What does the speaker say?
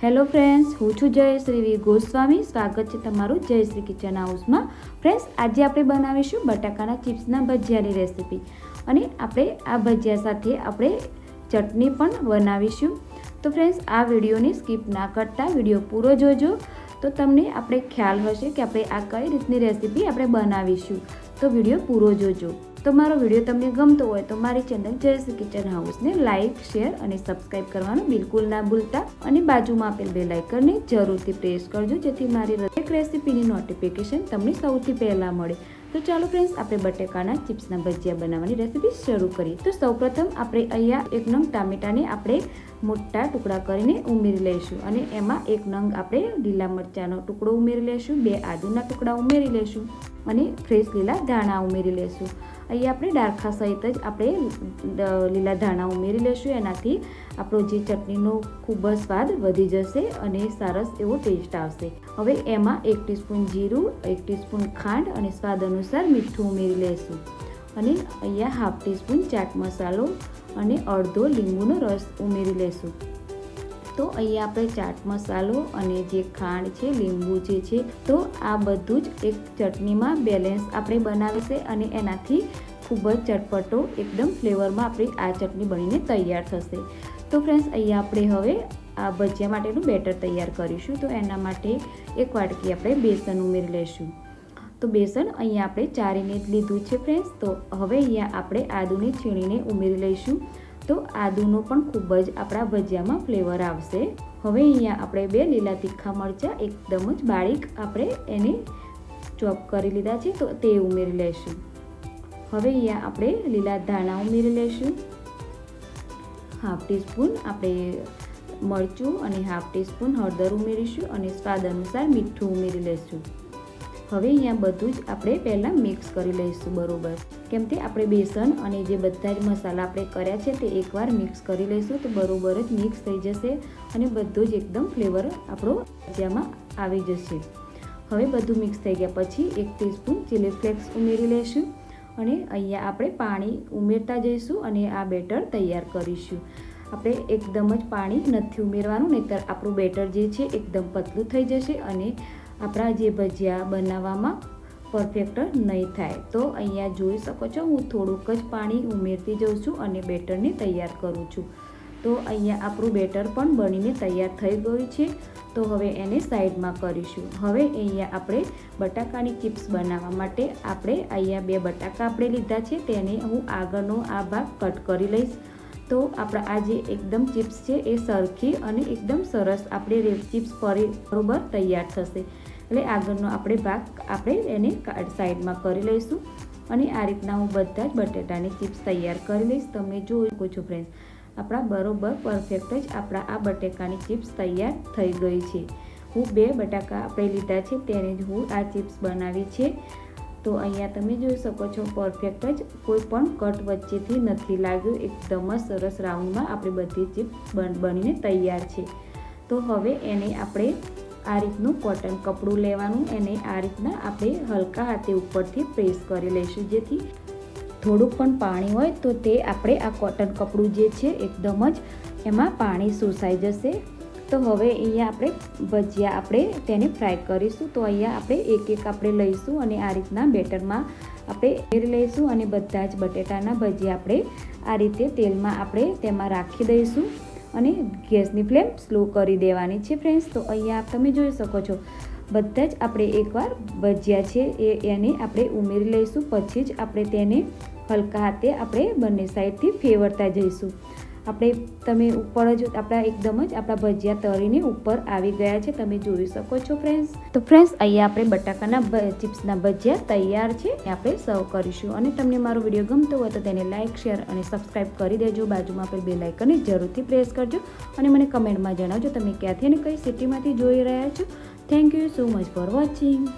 Hello friends હું છું જયશ્રી ગોસ્વામી. સ્વાગત છે તમારું જયશ્રી કિચન હાઉસમાં ફ્રેન્ડ્સ આજે આપણે બનાવીશું બટાકાના ચિપ્સના ભજીયાની રેસીપી અને આપણે આ ભજીયા સાથે આપણે ચટણી પણ બનાવીશું. તો ફ્રેન્ડ્સ આ વિડીયોને સ્કીપ ના કરતા વીડિયો પૂરો જોજો. તો તમને આપણે ખ્યાલ હશે કે આપણે આ કઈ રીતની રેસીપી આપણે બનાવીશું. તો વીડિયો પૂરો જોજો. તો મારો વીડિયો તમને ગમતો હોય તો મારી ચેનલ જયશ્રી કિચન હાઉસને લાઇક શેર અને સબસ્ક્રાઈબ કરવાનું બિલકુલ ના ભૂલતા. અને બાજુમાં આપેલ બે લાઇકનને જરૂરથી પ્રેસ કરજો, જેથી મારી દરેક રેસીપીની નોટિફિકેશન તમને સૌથી પહેલાં મળે. તો ચાલો ફ્રેન્ડ્સ આપણે બટેકાના ચિપ્સના ભજીયા બનાવવાની રેસીપી શરૂ કરીએ. તો સૌપ્રથમ આપણે અહીંયા એક નંગ ટામેટાને આપણે મોટા ટુકડા કરીને ઉમેરી લઈશું અને એમાં એક નંગ આપણે લીલા મરચાંનો ટુકડો ઉમેરી લઈશું, બે આદુના ટુકડા ઉમેરી લઈશું અને ફ્રેશ લીલા ધાણા ઉમેરી લઈશું. અહીંયા આપણે ડારખા સહિત જ આપણે લીલા ધાણા ઉમેરી લઈશું એનાથી આપણો જે ચટણીનો ખૂબ જ સ્વાદ વધી જશે અને સરસ એવો ટેસ્ટ આવશે. હવે એમાં એક ટીસ્પૂન જીરું, એક ટીસ્પૂન ખાંડ અને સ્વાદ અનુસાર મીઠું ઉમેરી લઈશું અને અહીંયા હાફ ટીસ્પૂન ચાટ મસાલો અને અડધો લીંબુનો રસ ઉમેરી લઈશું તો અહીંયા આપણે ચાટ મસાલો અને જે ખાંડ છે, લીંબુ જે છે, તો આ બધું જ એક ચટણીમાં બેલેન્સ આપણે બનાવીશે અને એનાથી ખૂબ જ ચટપટો એકદમ ફ્લેવરમાં આપણી આ ચટણી બનીને તૈયાર થશે. તો ફ્રેન્ડ્સ અહીંયા આપણે હવે આ ભજીયા માટેનું બેટર તૈયાર કરીશું. તો એના માટે એક વાટકી આપણે બેસન ઉમેરી લઈશું. તો બેસન અહીંયા આપણે ચારીને લીધું છે ફ્રેન્ડ્સ તો હવે અહીંયા આપણે આદુને છીણીને ઉમેરી લઈશું. તો આદુનો પણ ખૂબ જ આપણા ભજીયામાં ફ્લેવર આવશે. હવે અહીંયા આપણે બે લીલા તીખા મરચાં, એકદમ જ બારીક આપણે એને ચોપ કરી લીધા છે, તો તે ઉમેરી લઈશું હવે અહીંયા આપણે લીલા ધાણા ઉમેરી લઈશું હાફ ટીસ્પૂન આપણે મરચું અને હાફ ટીસ્પૂન હળદર ઉમેરીશું અને સ્વાદ અનુસાર મીઠું ઉમેરી લઈશું હવે અહીંયા બધું જ આપણે પહેલાં મિક્સ કરી લઈશું, બરોબર. કેમ કે આપણે બેસન અને જે બધા જ મસાલા આપણે કર્યા છે તે એકવાર મિક્સ કરી લઈશું તો બરોબર જ મિક્સ થઈ જશે અને બધું જ એકદમ ફ્લેવર આપણો ભજીયામાં આવી જશે. હવે બધું મિક્સ થઈ ગયા પછી એક ટીસ્પૂન ચીલી ફ્લેક્સ ઉમેરી લઈશું અને અહીંયા આપણે પાણી ઉમેરતા જઈશું અને આ બેટર તૈયાર કરીશું. આપણે એકદમ જ પાણી નથી ઉમેરવાનું, નહીતર આપણું બેટર જે છે એકદમ પતલું થઈ જશે અને આપણા જે ભજીયા બનાવવામાં પરફેક્ટ નહીં થાય. તો અહીંયા જોઈ શકો છો, હું થોડુંક જ પાણી ઉમેરતી જઉં છું અને બેટરને તૈયાર કરું છું. તો અહીંયા આપણું બેટર પણ બનીને તૈયાર થઈ ગયું છે. તો હવે એને સાઈડમાં કરીશું. હવે અહીંયા આપણે બટાકાની ચિપ્સ બનાવવા માટે આપણે અહીંયા બે બટાકા આપણે લીધા છે. તેને હું આગળનો આ ભાગ કટ કરી લઈશ. તો આપણા આ જે એકદમ ચિપ્સ છે એ સરખી અને એકદમ સરસ આપણે ચિપ્સ ફરી બરોબર તૈયાર થશે. એટલે આગળનો આપણે ભાગ આપણે એને સાઈડમાં કરી લઈશું અને આ રીતના હું બધા જ બટેટાની ચિપ્સ તૈયાર કરી લઈશ. તમે જોઈ શકો છો ફ્રેન્ડ્સ આપણા બરોબર પરફેક્ટ જ આપણા આ બટેકાની ચિપ્સ તૈયાર થઈ ગઈ છે. હું બે બટાકા આપણે લીધા છે, તેને જ હું આ ચિપ્સ બનાવી છે. તો અહીંયા તમે જોઈ શકો છો પરફેક્ટ જ કોઈ પણ કટ વચ્ચેથી નથી લાગ્યું. એકદમ જ સરસ રાઉન્ડમાં આપણી બધી ચિપ્સ બનીને તૈયાર છે. તો હવે એને આપણે આ રીતનું કોટન કપડું લેવાનું, એને આ રીતના આપણે હલકા હાથે ઉપરથી પ્રેસ કરી લઈશું. જેથી થોડુંક પણ પાણી હોય તો તે આપણે આ કોટન કપડું જે છે, એકદમ જ એમાં પાણી શોષાઈ જશે. તો હવે અહીંયા આપણે ભજીયા આપણે તેને ફ્રાય કરીશું. તો અહીંયા આપણે એક એક આપણે લઈશું અને આ રીતના બેટરમાં આપણે એરી લઈશું અને બધા જ બટેટાના ભજીયા આપણે આ રીતે તેલમાં આપણે તેમાં રાખી દઈશું અને ગેસની ફ્લેમ સ્લો કરી દેવાની છે ફ્રેન્ડ્સ. તો અહીંયા તમે જોઈ શકો છો, બધા જ આપણે એકવાર ભજીયા છે એ એને આપણે ઉમેરી લઈશું. પછી જ આપણે તેને હલકા હાથે આપણે બંને સાઈડથી ફેવરતા જઈશું. આપણે તમે ઉપર જ, આપણા એકદમ જ, આપણા ભજીયા તળીને ઉપર આવી ગયા છે. તમે જોઈ શકો છો ફ્રેન્ડ્સ તો ફ્રેન્ડ્સ અહીંયા આપણે બટાકાના ચિપ્સના ભજીયા તૈયાર છે. એ આપણે સર્વ કરીશું. અને તમને મારો વીડિયો ગમતો હોય તો તેને લાઇક શેર અને સબસ્ક્રાઇબ કરી દેજો. બાજુમાં આપણે બે લાઇકને જરૂરથી પ્રેસ કરજો. અને મને કમેન્ટમાં જણાવજો તમે ક્યાંથી અને કઈ સિટીમાંથી જોઈ રહ્યા છો. Thank you so much for watching